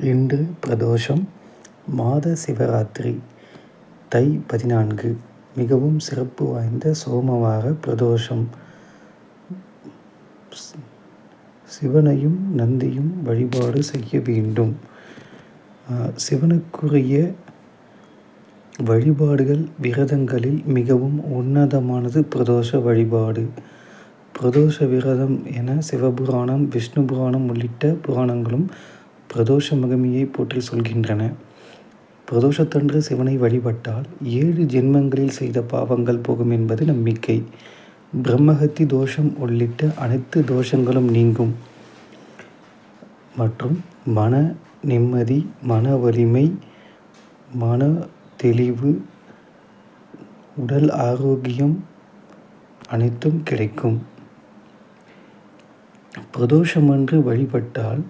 இன்று பிரதோஷம் மாத சிவராத்திரி தை பதினான்கு மிகவும் சிறப்பு வாய்ந்த சோமவார பிரதோஷம். சிவனையும் நந்தியும் வழிபாடு செய்ய வேண்டும். சிவனுக்குரிய வழிபாடுகள் விரதங்களில் மிகவும் உன்னதமானது பிரதோஷ வழிபாடு. பிரதோஷ விரதம் என சிவபுராணம் விஷ்ணு புராணம் உள்ளிட்ட புராணங்களும் பிரதோஷ மகிமையை போற்றி சொல்கின்றன. பிரதோஷத்தன்று சிவனை வழிபட்டால் ஏழு ஜென்மங்களில் செய்த பாவங்கள் போகும் என்பது நம்பிக்கை. பிரம்மஹத்தி தோஷம் உள்ளிட்ட அனைத்து தோஷங்களும் நீங்கும். மற்றும் மன நிம்மதி மன வலிமை மன தெளிவு உடல் ஆரோக்கியம் அனைத்தும் கிடைக்கும். பிரதோஷமன்று வழிபட்டால்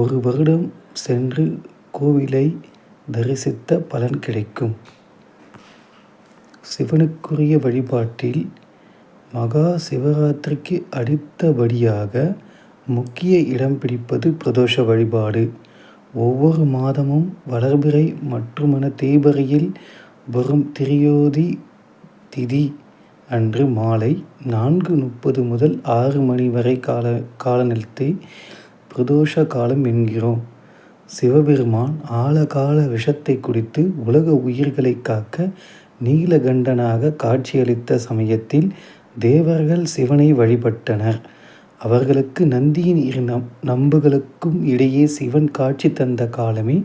ஒரு வருடம் சென்று கோவிலை தரிசித்த பலன் கிடைக்கும். சிவனுக்குரிய வழிபாட்டில் மகா சிவராத்திரிக்கு அடுத்தபடியாக முக்கிய இடம் பிடிப்பது பிரதோஷ வழிபாடு. ஒவ்வொரு மாதமும் வளர்பிறை மற்றுமன தேய்பிறையில் வரும் திரியோதி திதி அன்று மாலை நான்கு முப்பது முதல் ஆறு மணி வரை கால காலநிலத்தை பிரதோஷ காலம் என்கிறோம். சிவபெருமான் ஆழகால விஷத்தை குடித்து உலக உயிர்களை காக்க நீலகண்டனாக காட்சியளித்த சமயத்தில் தேவர்கள் சிவனை வழிபட்டனர். அவர்களுக்கு நந்தியின் இரு நம் நம்புகளுக்கும் இடையே சிவன் காட்சி தந்த காலமே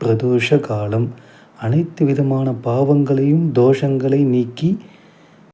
பிரதோஷ காலம் அனைத்து விதமான பாவங்களையும் தோஷங்களை நீக்கி